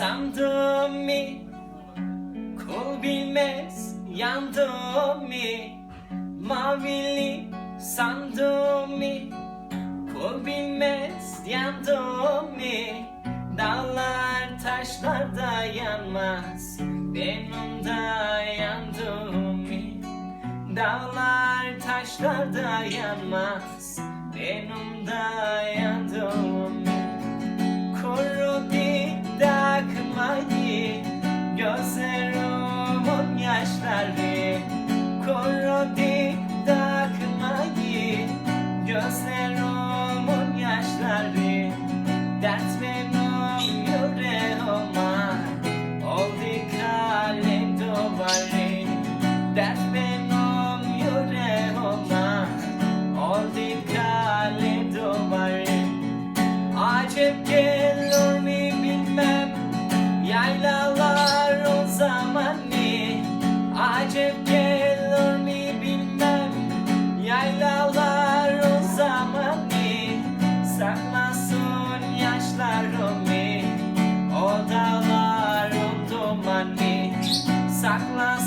Sandım mi Kul bilmez yandım mi Mavili sandım mi Kul bilmez yandım mi Dağlar taşlar da yanmaz Benim da yandım mi Dağlar taşlar da yanmaz Benim da Yüreğime Oldu kalem duvarı Acep gelir mi bilmem Yaylalar o zaman ne? Acep mi bilmem Yaylalar o zaman ne? Saklasın yaşlarımı O dağların dumanı Saklasın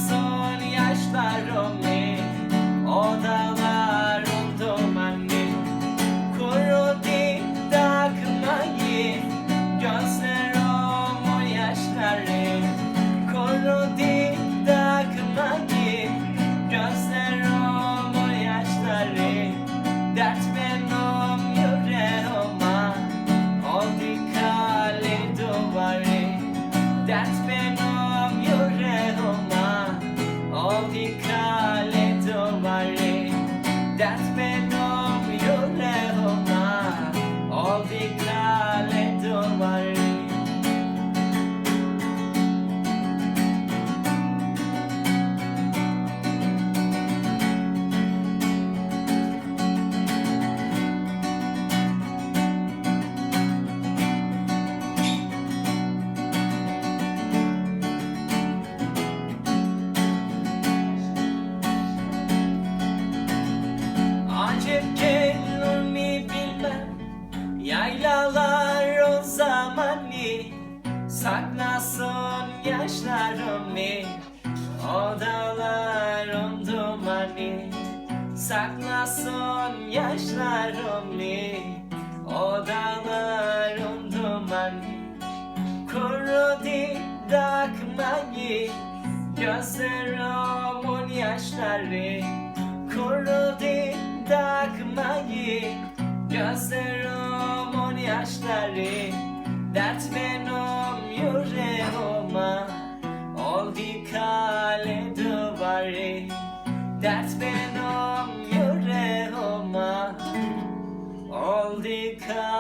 Oldu Gelir mi bilmem. Yaylalar o zamanı Saklasın yaşlarımı O dağların dumanı Saklasın yaşlarımı O dağların dumanı Kuru dikdakmayı Gözlerimin yaşları Kuru dikdakmayı Gözlerimin yaşları Dert benim yüreğime. Oldu kale duvarı Dert benim yüreğime. Oldu kale